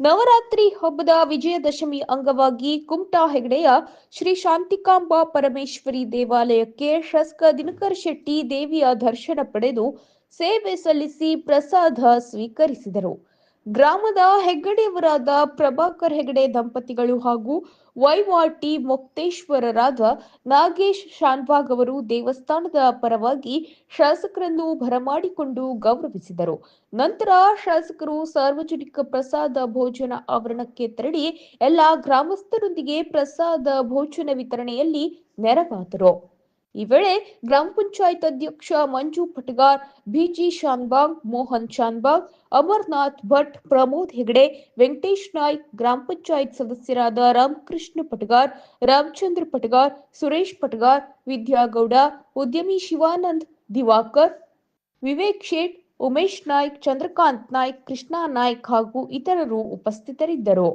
ನವರಾತ್ರಿ ಹಬ್ಬದ ವಿಜಯದಶಮಿ ಅಂಗವಾಗಿ ಕುಮಟಾ ಹೆಗಡೆಯ ಶ್ರೀ ಶಾಂತಿಕಾಂಬಾ ಪರಮೇಶ್ವರಿ ದೇವಾಲಯಕ್ಕೆ ಶಾಸಕ ದಿನಕರ್ ಶೆಟ್ಟಿ ದೇವಿಯ ದರ್ಶನ ಪಡೆದು ಸೇವೆ ಸಲ್ಲಿಸಿ ಪ್ರಸಾದ ಸ್ವೀಕರಿಸಿದರು. ಗ್ರಾಮದ ಹೆಗ್ಗಡೆಯವರಾದ ಪ್ರಭಾಕರ್ ಹೆಗಡೆ ದಂಪತಿಗಳು ಹಾಗೂ ವೈವಾಟಿ ಮೊಕ್ತೇಶ್ವರರಾದ ನಾಗೇಶ್ ಶಾನ್ಭಾಗ್ ಅವರು ದೇವಸ್ಥಾನದ ಪರವಾಗಿ ಶಾಸಕರನ್ನು ಬರಮಾಡಿಕೊಂಡು ಗೌರವಿಸಿದರು. ನಂತರ ಶಾಸಕರು ಸಾರ್ವಜನಿಕ ಪ್ರಸಾದ ಭೋಜನ ಆವರಣಕ್ಕೆ ತೆರಳಿ ಎಲ್ಲ ಗ್ರಾಮಸ್ಥರೊಂದಿಗೆ ಪ್ರಸಾದ ಭೋಜನ ವಿತರಣೆಯಲ್ಲಿ ನೆರವಾದರು. ಈ ವೇಳೆ ಗ್ರಾಮ ಪಂಚಾಯತ್ ಅಧ್ಯಕ್ಷ ಮಂಜು ಪಟಗಾರ್, ಬಿಜಿ ಶಾನ್ಬಾಗ್, ಮೋಹನ್ ಶಾನ್ಬಾಗ್, ಅಮರ್ನಾಥ್ ಭಟ್, ಪ್ರಮೋದ್ ಹೆಗಡೆ, ವೆಂಕಟೇಶ್ ನಾಯ್ಕ್, ಗ್ರಾಮ ಪಂಚಾಯತ್ ಸದಸ್ಯರಾದ ರಾಮಕೃಷ್ಣ ಪಟಗಾರ್, ರಾಮಚಂದ್ರ ಪಟಗಾರ್, ಸುರೇಶ್ ಪಟಗಾರ್, ವಿದ್ಯಾಗೌಡ, ಉದ್ಯಮಿ ಶಿವಾನಂದ್ ದಿವಾಕರ್, ವಿವೇಕ್ ಶೇಟ್, ಉಮೇಶ್ ನಾಯ್ಕ್, ಚಂದ್ರಕಾಂತ್ ನಾಯ್ಕ್, ಕೃಷ್ಣಾ ನಾಯ್ಕ್ ಹಾಗೂ ಇತರರು ಉಪಸ್ಥಿತರಿದ್ದರು.